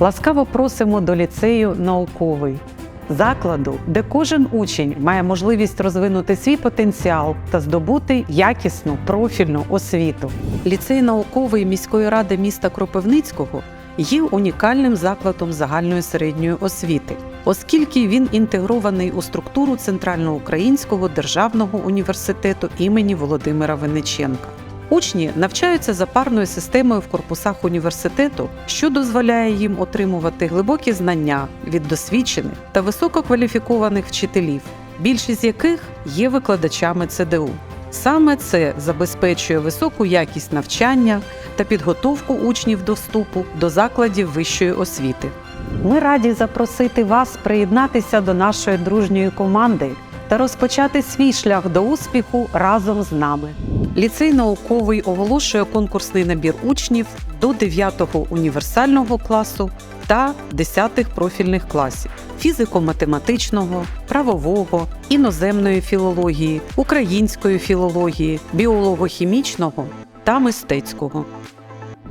Ласкаво просимо до ліцею науковий закладу, де кожен учень має можливість розвинути свій потенціал та здобути якісну профільну освіту. Ліцей науковий міської ради міста Кропивницького є унікальним закладом загальної середньої освіти, оскільки він інтегрований у структуру Центральноукраїнського державного університету імені Володимира Винниченка. Учні навчаються за парною системою в корпусах університету, що дозволяє їм отримувати глибокі знання від досвідчених та висококваліфікованих вчителів, більшість з яких є викладачами ЦДУ. Саме це забезпечує високу якість навчання та підготовку учнів до вступу до закладів вищої освіти. Ми раді запросити вас приєднатися до нашої дружньої команди та розпочати свій шлях до успіху разом з нами. Ліцей науковий оголошує конкурсний набір учнів до 9-го універсального класу та 10-х профільних класів фізико-математичного, правового, іноземної філології, української філології, біолого-хімічного та мистецького.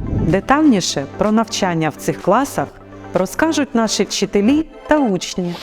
Детальніше про навчання в цих класах розкажуть наші вчителі та учні.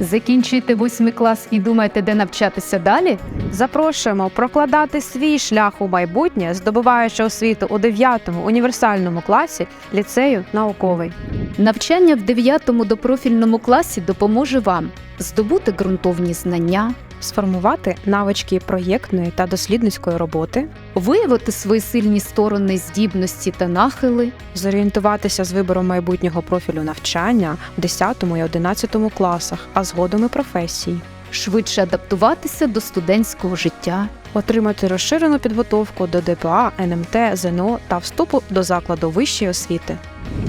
Закінчуєте восьмий клас і думаєте, де навчатися далі? Запрошуємо прокладати свій шлях у майбутнє, здобуваючи освіту у 9-му універсальному класі ліцею науковий. Навчання в 9 допрофільному класі допоможе вам здобути ґрунтовні знання, Сформувати навички проєктної та дослідницької роботи, виявити свої сильні сторони, здібності та нахили, зорієнтуватися з вибором майбутнього профілю навчання в 10 і 11 класах, а згодом і професії, швидше адаптуватися до студентського життя. Отримати розширену підготовку до ДПА, НМТ, ЗНО та вступу до закладу вищої освіти.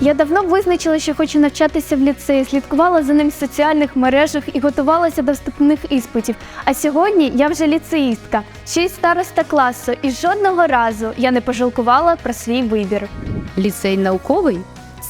Я давно визначила, що хочу навчатися в ліцеї, слідкувала за ним в соціальних мережах і готувалася до вступних іспитів. А сьогодні я вже ліцеїстка, ще й староста класу, і жодного разу я не пожалкувала про свій вибір. Ліцей науковий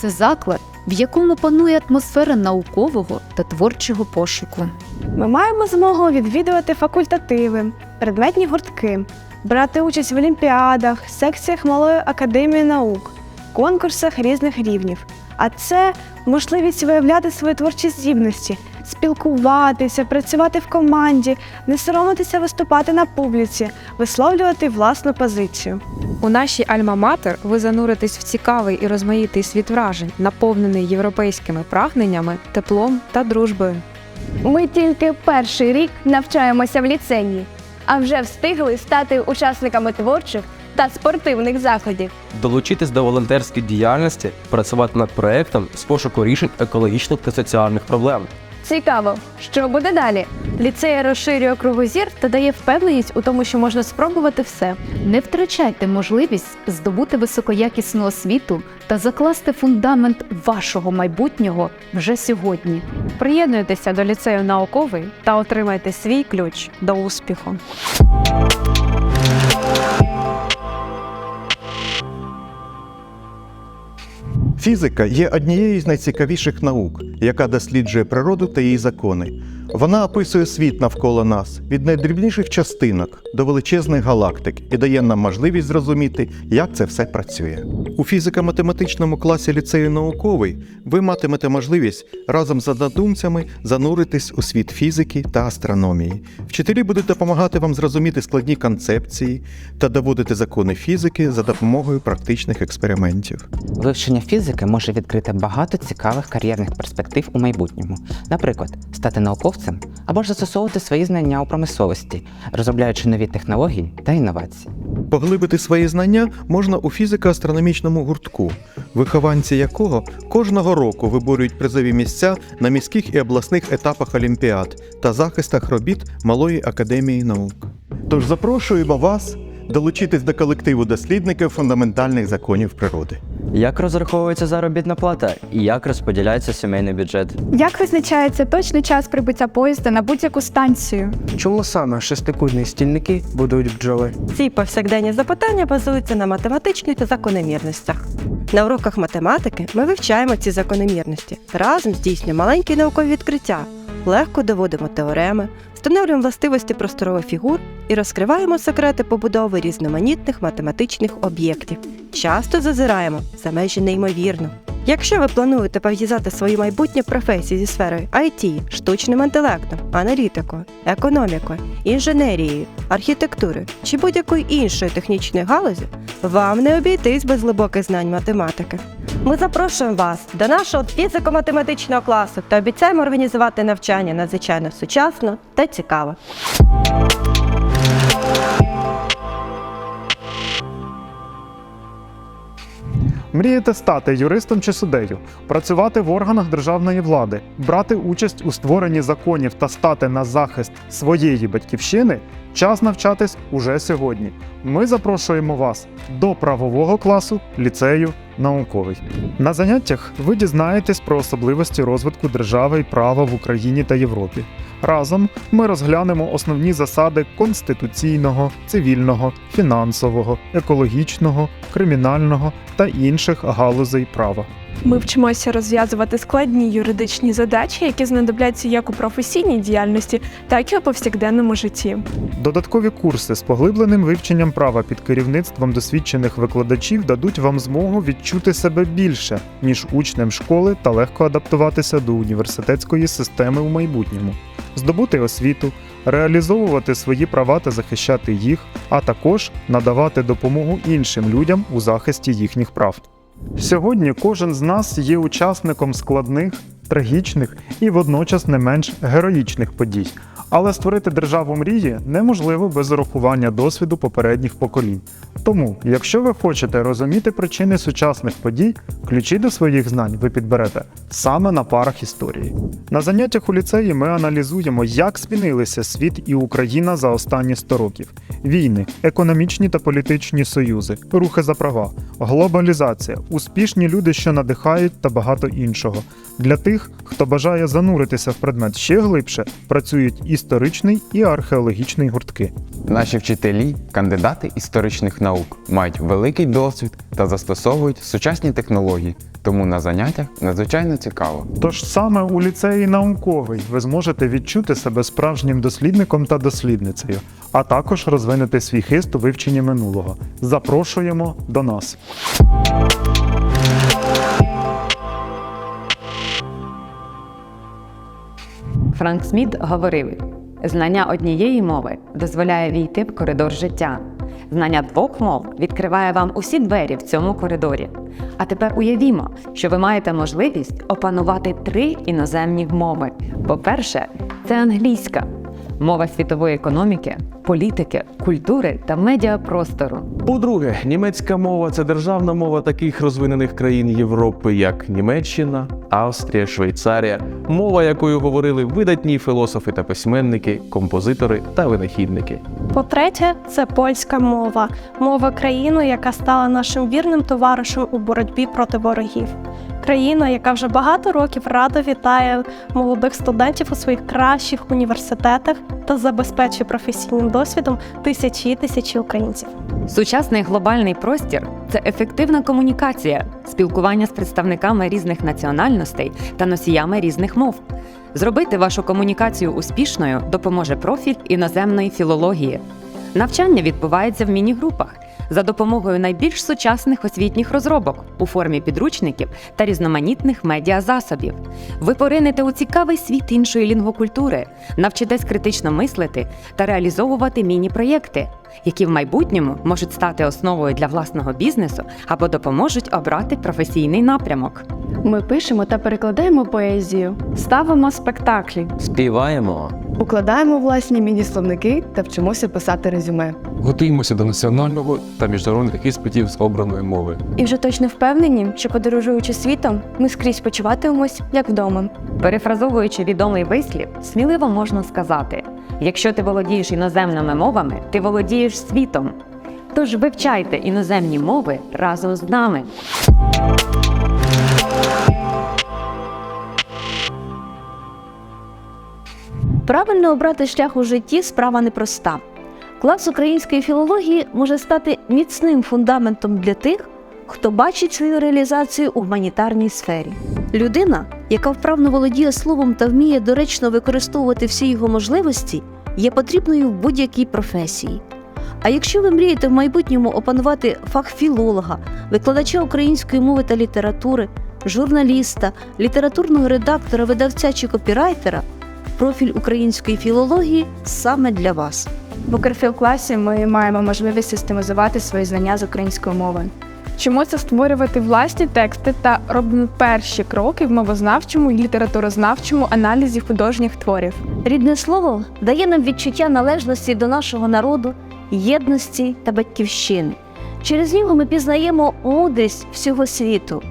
це заклад, в якому панує атмосфера наукового та творчого пошуку. Ми маємо змогу відвідувати факультативи, предметні гуртки, брати участь в олімпіадах, секціях малої академії наук, конкурсах різних рівнів. А це можливість виявляти свої творчі здібності, спілкуватися, працювати в команді, не соромитися виступати на публіці, висловлювати власну позицію. У нашій Альма-Матер ви зануритесь в цікавий і розмаїтий світ вражень, наповнений європейськими прагненнями, теплом та дружбою. Ми тільки перший рік навчаємося в ліцеї, а вже встигли стати учасниками творчих та спортивних заходів. долучитись до волонтерської діяльності, працювати над проектом з пошуку рішень екологічних та соціальних проблем. Цікаво, що буде далі? Ліцей розширює кругозір та дає впевненість у тому, що можна спробувати все. Не втрачайте можливість здобути високоякісну освіту та закласти фундамент вашого майбутнього вже сьогодні. Приєднуйтеся до ліцею науковий та отримайте свій ключ до успіху. Фізика є однією з найцікавіших наук, яка досліджує природу та її закони. Вона описує світ навколо нас від найдрібніших частинок до величезних галактик і дає нам можливість зрозуміти, як це все працює. У фізико-математичному класі ліцею науковий ви матимете можливість разом з однодумцями зануритись у світ фізики та астрономії. Вчителі будуть допомагати вам зрозуміти складні концепції та доводити закони фізики за допомогою практичних експериментів. Вивчення фізики може відкрити багато цікавих кар'єрних перспектив у майбутньому, наприклад, стати науковцем або ж застосовувати свої знання у промисловості, розробляючи нові технології та інновації. Поглибити свої знання можна у фізико-астрономічному гуртку, вихованці якого кожного року виборюють призові місця на міських і обласних етапах олімпіад та захистах робіт Малої академії наук. Тож запрошуємо вас долучитись до колективу дослідників фундаментальних законів природи. Як розраховується заробітна плата і як розподіляється сімейний бюджет? Як визначається точний час прибуття поїзда на будь-яку станцію? Чому саме шестикутні стільники будують бджоли? Ці повсякденні запитання базуються на математичних закономірностях. На уроках математики ми вивчаємо ці закономірності та разом здійснюємо маленькі наукові відкриття. легко доводимо теореми, встановлюємо властивості просторових фігур і розкриваємо секрети побудови різноманітних математичних об'єктів. Часто зазираємо за межі неймовірно. Якщо ви плануєте пов'язати свої майбутнє професії зі сферою IT, штучним інтелектом, аналітикою, економікою, інженерією, архітектурою чи будь-якою іншою технічною галузі, вам не обійтись без глибоких знань математики. Ми запрошуємо вас до нашого фізико-математичного класу та обіцяємо організувати навчання надзвичайно сучасно та цікаво. Мрієте стати юристом чи суддею, працювати в органах державної влади, брати участь у створенні законів та стати на захист своєї батьківщини? Час навчатись уже сьогодні. Ми запрошуємо вас до правового класу ліцею науковий. На заняттях ви дізнаєтесь про особливості розвитку держави і права в Україні та Європі. Разом ми розглянемо основні засади конституційного, цивільного, фінансового, екологічного, кримінального та інших галузей права. Ми вчимося розв'язувати складні юридичні задачі, які знадобляться як у професійній діяльності, так і у повсякденному житті. Додаткові курси з поглибленим вивченням права під керівництвом досвідчених викладачів дадуть вам змогу відчути себе більше, ніж учнем школи та легко адаптуватися до університетської системи у майбутньому, здобути освіту, реалізовувати свої права та захищати їх, а також надавати допомогу іншим людям у захисті їхніх прав. Сьогодні кожен з нас є учасником складних, трагічних і водночас не менш героїчних подій. Але створити державу мрії неможливо без урахування досвіду попередніх поколінь. Тому, якщо ви хочете розуміти причини сучасних подій, ключі до своїх знань ви підберете саме на парах історії. На заняттях у ліцеї ми аналізуємо, як змінилися світ і Україна за останні 100 років: війни, економічні та політичні союзи, рухи за права, глобалізація, успішні люди, що надихають та багато іншого. Для тих, хто бажає зануритися в предмет ще глибше, працюють історичний і археологічний гуртки. Наші вчителі, кандидати історичних наук, мають великий досвід та застосовують сучасні технології, тому на заняттях надзвичайно цікаво. Тож саме у ліцеї науковий ви зможете відчути себе справжнім дослідником та дослідницею, а також розвинути свій хист у вивченні минулого. Запрошуємо до нас. Франк Сміт говорив: знання однієї мови дозволяє війти в коридор життя. Знання двох мов відкриває вам усі двері в цьому коридорі. А тепер уявімо, що ви маєте можливість опанувати три іноземні мови. По-перше, це англійська мова світової економіки, політики, культури та медіапростору. По-друге, німецька мова це державна мова таких розвинених країн Європи, як Німеччина, Австрія, Швейцарія, мова, якою говорили видатні філософи та письменники, композитори та винахідники. По-третє, це польська мова, мова країни, яка стала нашим вірним товаришем у боротьбі проти ворогів. Країна, яка вже багато років радо вітає молодих студентів у своїх кращих університетах та забезпечує професійним досвідом тисячі і тисячі українців. Сучасний глобальний простір це ефективна комунікація, спілкування з представниками різних національностей та носіями різних мов. Зробити вашу комунікацію успішною допоможе профіль іноземної філології. Навчання відбувається в міні-групах за допомогою найбільш сучасних освітніх розробок у формі підручників та різноманітних медіазасобів. Ви поринете у цікавий світ іншої лінгвокультури, навчитесь критично мислити та реалізовувати міні-проєкти, які в майбутньому можуть стати основою для власного бізнесу або допоможуть обрати професійний напрямок. Ми пишемо та перекладаємо поезію, ставимо спектаклі, Співаємо. Укладаємо власні міні-словники та вчимося писати резюме. Готуємося до національного та міжнародних іспитів з обраної мови. І вже точно впевнені, що подорожуючи світом, ми скрізь почуватимемось як вдома. Перефразовуючи відомий вислів, сміливо можна сказати: якщо ти володієш іноземними мовами, ти володієш світом. Тож вивчайте іноземні мови разом з нами. Правильно обрати шлях у житті справа непроста. Клас української філології може стати міцним фундаментом для тих, хто бачить свою реалізацію у гуманітарній сфері. Людина, яка вправно володіє словом та вміє доречно використовувати всі його можливості, є потрібною в будь-якій професії. А якщо ви мрієте в майбутньому опанувати фах філолога, викладача української мови та літератури, журналіста, літературного редактора, видавця чи копірайтера, профіль української філології саме для вас. В Укрфілкласі ми маємо можливість систематизувати свої знання з української мови. Вчимося створювати власні тексти та робимо перші кроки в мовознавчому і літературознавчому аналізі художніх творів. Рідне слово дає нам відчуття належності до нашого народу, єдності та батьківщини. Через нього ми пізнаємо мудрість всього світу.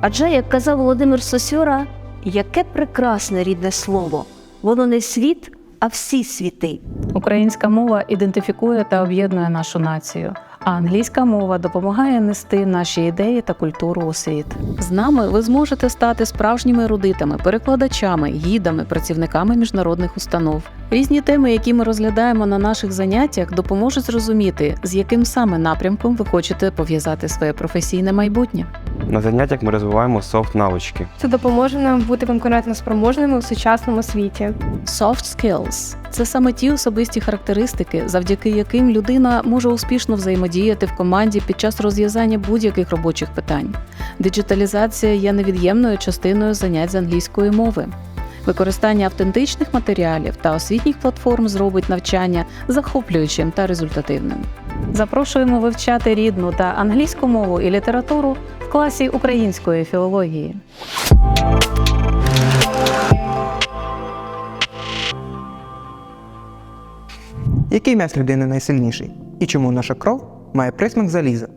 Адже, як казав Володимир Сосюра, яке прекрасне рідне слово, воно не світ, а всі світи. Українська мова ідентифікує та об'єднує нашу націю, а англійська мова допомагає нести наші ідеї та культуру у світ. З нами ви зможете стати справжніми ерудитами, перекладачами, гідами, працівниками міжнародних установ. Різні теми, які ми розглядаємо на наших заняттях, допоможуть зрозуміти, з яким саме напрямком ви хочете пов'язати своє професійне майбутнє. На заняттях ми розвиваємо софт навички. Це допоможе нам бути конкурентноспроможними у сучасному світі. Soft skills – це саме ті особисті характеристики, завдяки яким людина може успішно взаємодіяти в команді під час розв'язання будь-яких робочих питань. Диджиталізація є невід'ємною частиною занять з англійської мови. Використання автентичних матеріалів та освітніх платформ зробить навчання захоплюючим та результативним. Запрошуємо вивчати рідну та англійську мову і літературу в класі української філології. Який м'яз людини найсильніший? І чому наша кров має присмак заліза?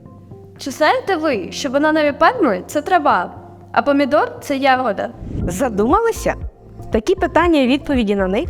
Чи знаєте ви, що бананові пальми це трава, а помідор це ягода? Задумалися? Такі питання і відповіді на них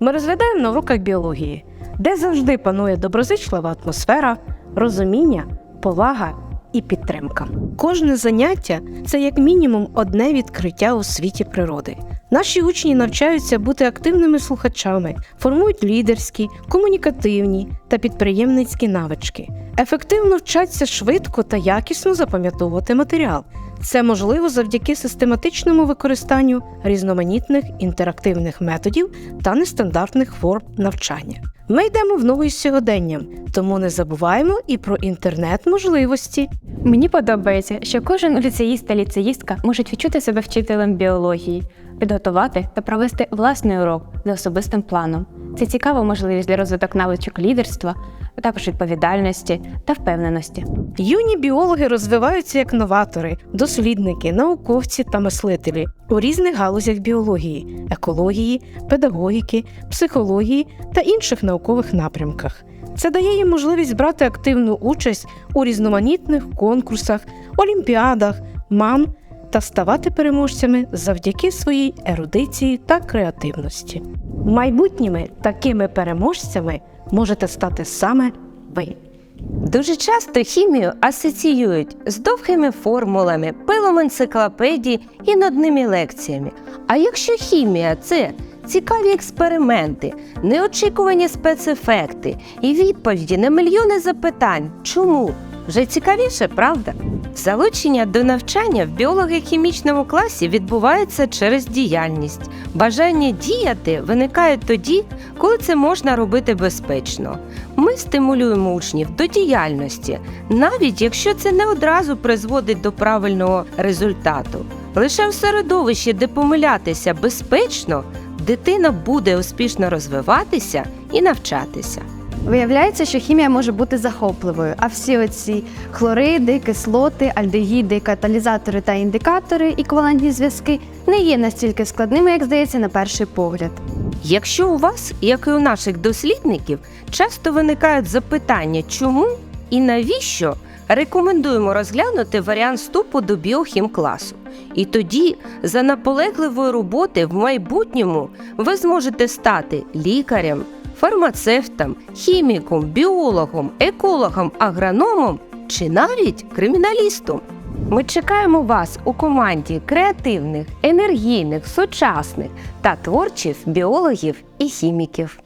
ми розглядаємо на уроках біології, де завжди панує доброзичлива атмосфера, розуміння, повага і підтримка. Кожне заняття це як мінімум одне відкриття у світі природи. Наші учні навчаються бути активними слухачами, формують лідерські, комунікативні та підприємницькі навички, ефективно вчаться швидко та якісно запам'ятовувати матеріал. Це можливо завдяки систематичному використанню різноманітних інтерактивних методів та нестандартних форм навчання. Ми йдемо в ногу із сьогоденням, тому не забуваємо і про інтернет-можливості. Мені подобається, що кожен ліцеїст та ліцеїстка можуть відчути себе вчителем біології, підготувати та провести власний урок за особистим планом. Це цікава можливість для розвиток навичок лідерства, а також відповідальності та впевненості. Юні біологи розвиваються як новатори, дослідники, науковці та мислителі у різних галузях біології, екології, педагогіки, психології та інших наукових напрямках. Це дає їм можливість брати активну участь у різноманітних конкурсах, олімпіадах, МАН та ставати переможцями завдяки своїй ерудиції та креативності. Майбутніми такими переможцями можете стати саме ви. Дуже часто хімію асоціюють з довгими формулами, пилом енциклопедій і нудними лекціями. А якщо хімія це цікаві експерименти, неочікувані спецефекти і відповіді на мільйони запитань, чому? Вже цікавіше, правда? Залучення до навчання в біолого-хімічному класі відбувається через діяльність. Бажання діяти виникає тоді, коли це можна робити безпечно. Ми стимулюємо учнів до діяльності, навіть якщо це не одразу призводить до правильного результату. Лише в середовищі, де помилятися безпечно, дитина буде успішно розвиватися і навчатися. Виявляється, що хімія може бути захопливою, а всі оці хлориди, кислоти, альдегіди, каталізатори та індикатори і ковалентні зв'язки не є настільки складними, як здається, на перший погляд. Якщо у вас, як і у наших дослідників, часто виникають запитання, чому і навіщо, рекомендуємо розглянути варіант вступу до біохімкласу. І тоді, за наполегливої роботи в майбутньому, ви зможете стати лікарем, фармацевтом, хіміком, біологом, екологом, агрономом чи навіть криміналістом. Ми чекаємо вас у команді креативних, енергійних, сучасних та творчих біологів і хіміків.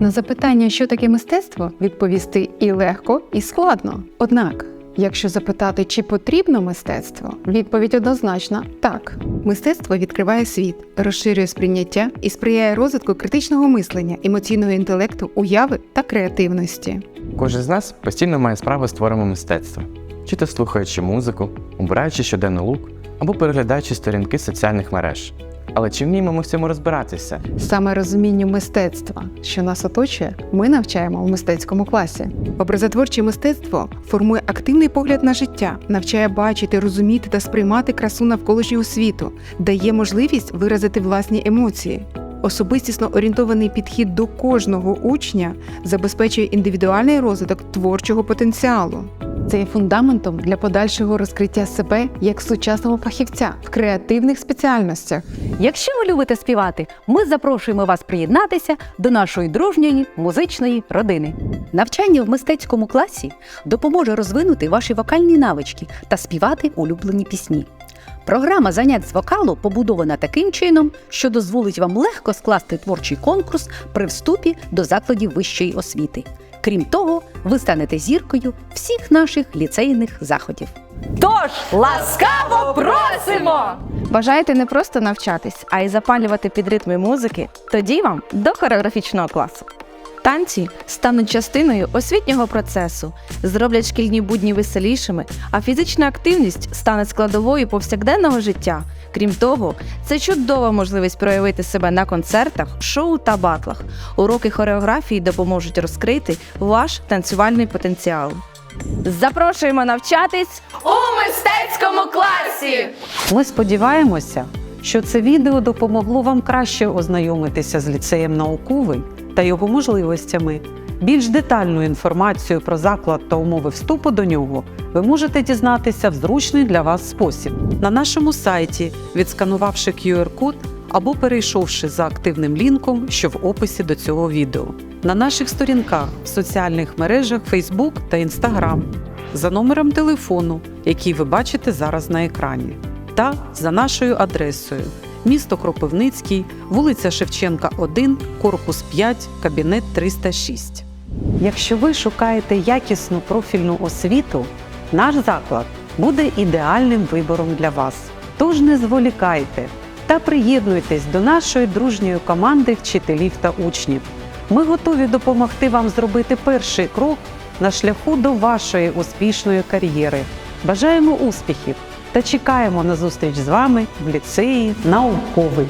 На запитання, що таке мистецтво, відповісти і легко, і складно. Однак, якщо запитати, чи потрібно мистецтво, відповідь однозначна так. Мистецтво відкриває світ, розширює сприйняття і сприяє розвитку критичного мислення, емоційного інтелекту, уяви та креативності. Кожен з нас постійно має справу з творами мистецтва, чи то слухаючи музику, обираючи щоденний лук або переглядаючи сторінки соціальних мереж. Але чи вміємо ми в цьому розбиратися? Саме розумінню мистецтва, що нас оточує, ми навчаємо в мистецькому класі. Образотворче мистецтво формує активний погляд на життя, навчає бачити, розуміти та сприймати красу навколишнього світу, дає можливість виразити власні емоції. Особистісно орієнтований підхід до кожного учня забезпечує індивідуальний розвиток творчого потенціалу. Це є фундаментом для подальшого розкриття себе як сучасного фахівця в креативних спеціальностях. Якщо ви любите співати, ми запрошуємо вас приєднатися до нашої дружньої музичної родини. Навчання в мистецькому класі допоможе розвинути ваші вокальні навички та співати улюблені пісні. Програма занять з вокалу побудована таким чином, що дозволить вам легко скласти творчий конкурс при вступі до закладів вищої освіти. Крім того, ви станете зіркою всіх наших ліцейних заходів. Тож ласкаво просимо! Бажаєте не просто навчатись, а й запалювати під ритми музики? Тоді вам до хореографічного класу. Танці стануть частиною освітнього процесу, зроблять шкільні будні веселішими, а фізична активність стане складовою повсякденного життя. Крім того, це чудова можливість проявити себе на концертах, шоу та батлах. Уроки хореографії допоможуть розкрити ваш танцювальний потенціал. Запрошуємо навчатись у мистецькому класі! Ми сподіваємося, що це відео допомогло вам краще ознайомитися з ліцеєм науковий та його можливостями. Більш детальну інформацію про заклад та умови вступу до нього ви можете дізнатися в зручний для вас спосіб на нашому сайті, відсканувавши QR-код або перейшовши за активним лінком, що в описі до цього відео, на наших сторінках в соціальних мережах Facebook та Instagram, за номером телефону, який ви бачите зараз на екрані, та за нашою адресою місто Кропивницький, вулиця Шевченка, 1, корпус 5, кабінет 306. Якщо ви шукаєте якісну профільну освіту, наш заклад буде ідеальним вибором для вас. Тож не зволікайте та приєднуйтесь до нашої дружньої команди вчителів та учнів. Ми готові допомогти вам зробити перший крок на шляху до вашої успішної кар'єри. Бажаємо успіхів та чекаємо на зустріч з вами в ліцеї науковий.